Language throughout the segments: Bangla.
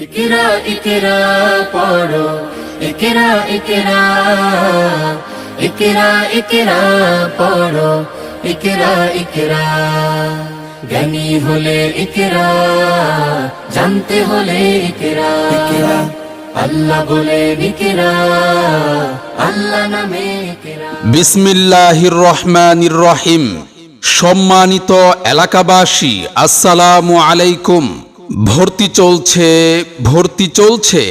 ইকরা ইকরা পড়ো। ইকরা ইকরা ইকরা ইকরা পড়ো। ইকরা ইকরা জ্ঞানী হলে ইকরা জানতে হলে ইকরা। ইকরা। আল্লাহ বলে ইকরা আল্লাহ নামে ইকরা। বিসমিল্লাহির রহমানির রহিম। সম্মানিত এলাকাবাসী আসসালামু আলাইকুম। ভর্তি চলছে ভর্তি চলছে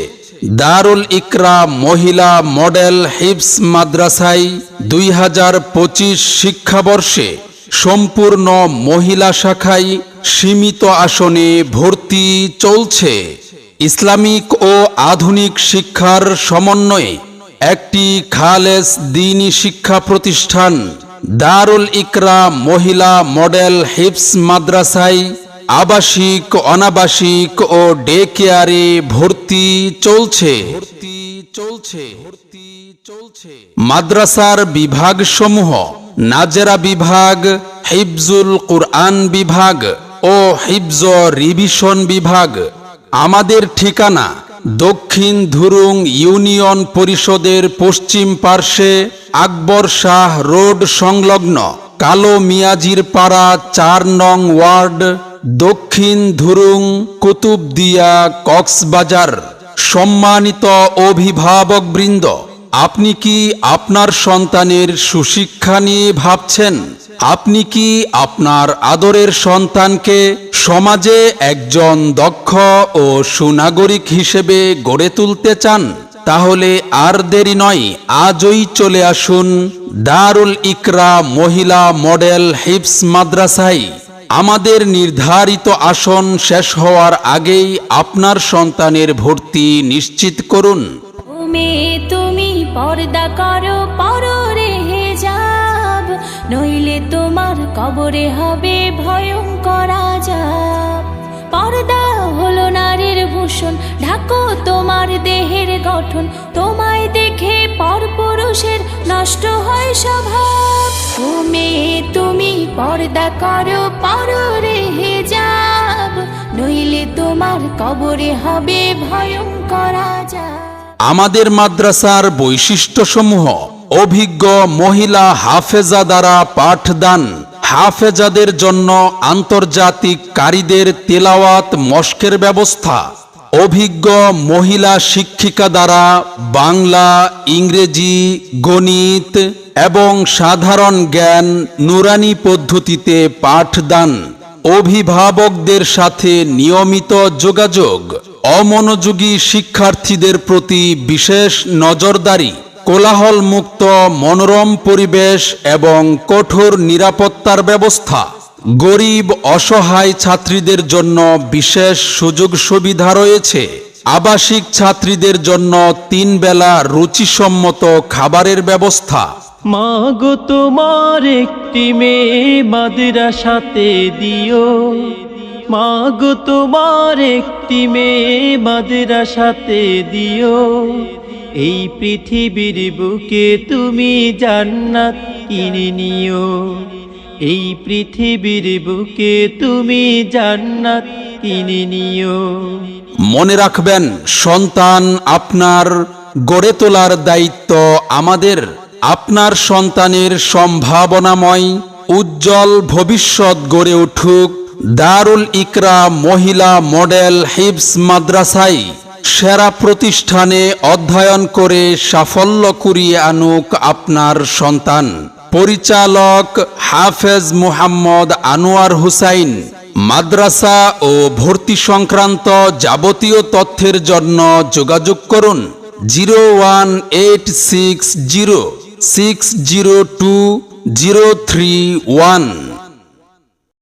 দারুল ইকরা মহিলা মডেল হিপস মাদ্রাসায় দুই হাজার পঁচিশ শিক্ষাবর্ষে সম্পূর্ণ মহিলা শাখায় সীমিত আসনে ভর্তি চলছে। ইসলামিক ও আধুনিক শিক্ষার সমন্বয়ে একটি খালেস দিনী শিক্ষা প্রতিষ্ঠান দারুল ইকরা মহিলা মডেল হিপস মাদ্রাসায় আবাসিক, অনাবাসিক ও ডে কেয়ারে ভর্তি চলছে। ভর্তি চলছে ভর্তি চলছে মাদ্রাসার বিভাগসমূহ নাজেরা বিভাগ হিফজুল কুরআন বিভাগ ও হিফজ রিভিশন বিভাগ। আমাদের ঠিকানা দক্ষিণ ধুরুং ইউনিয়ন পরিষদের পশ্চিম পার্শ্বে আকবর শাহ রোড সংলগ্ন কালো মিয়াজির পাড়া চার নং ওয়ার্ড দক্ষিণ ধুরুং কুতুবদিয়া কক্সবাজার সম্মানিত অভিভাবকবৃন্দ আপনি কি আপনার সন্তানের সুশিক্ষা নিয়ে ভাবছেন? আপনি কি আপনার আদরের সন্তানকে সমাজে একজন দক্ষ ও সুনাগরিক হিসেবে গড়ে তুলতে চান? তাহলে আর দেরি নয়, আজই চলে আসুন দারুল ইকরা মহিলা মডেল হিপস মাদ্রাসায়। আমাদের নির্ধারিত আসন শেষ হওয়ার আগেই আপনার সন্তানের ভর্তি নিশ্চিত করুন। তুমি তুমি পর্দা করো, পররে যাব নইলে তোমার কবরে হবে ভয়ঙ্কর আজাব। পর্দা হলো নারীর ভূষণ, ঢাকো তোমার দেহের গঠন, তোমায় দেখে পরপুরুষের নষ্ট হয় স্বভাব। তুমি তুমি পর্দা করো, পররে যাব নইলে তোমার কবরে হবে ভয়ঙ্কর আমাদের মাদ্রাসার বৈশিষ্ট্যসমূহ, অভিজ্ঞ মহিলা হাফেজা দ্বারা পাঠদান, হাফেজাদের জন্য আন্তর্জাতিক কারীদের তেলাওয়াত মস্কের ব্যবস্থা, অভিজ্ঞ মহিলা শিক্ষিকা দ্বারা বাংলা, ইংরেজি, গণিত এবং সাধারণ জ্ঞান নুরানি পদ্ধতিতে পাঠদান। অভিভাবকদের সাথে নিয়মিত যোগাযোগ। অমনোযোগী শিক্ষার্থীদের প্রতি বিশেষ নজরদারি। কোলাহল মুক্ত মনোরম পরিবেশ এবং কঠোর নিরাপত্তার ব্যবস্থা। গরিব, অসহায় ছাত্রীদের জন্য বিশেষ সুযোগ সুবিধা রয়েছে। আবাসিক ছাত্রীদের জন্য তিন বেলা রুচিসম্মত খাবারের ব্যবস্থা। মাগো তোমার একটি মেয়ে মাদ্রাসাতে দিও। মাগো তোমার একটি মেয়ে মাদ্রাসাতে দিও। এই পৃথিবীর বুকে তুমি জান্নাত কিনে নিও। এই পৃথিবীর বুকে তুমি জান্নাত কিনে নিও। মনে রাখবেন, সন্তান আপনার গড়ে তোলার দায়িত্ব আমাদের। আপনার সন্তানের সম্ভাবনাময়, উজ্জ্বল ভবিষ্যৎ গড়ে উঠুক দারুল ইকরা মহিলা মডেল হিপস মাদ্রাসায় সেরা প্রতিষ্ঠানে অধ্যয়ন করে সাফল্য কুড়িয়ে আনুক আপনার সন্তান। পরিচালক হাফেজ মুহাম্মদ আনোয়ার হুসাইন। মাদ্রাসা ও ভর্তি সংক্রান্ত যাবতীয় তথ্যের জন্য যোগাযোগ করুন zero one eight six zero. Six zero two zero three one.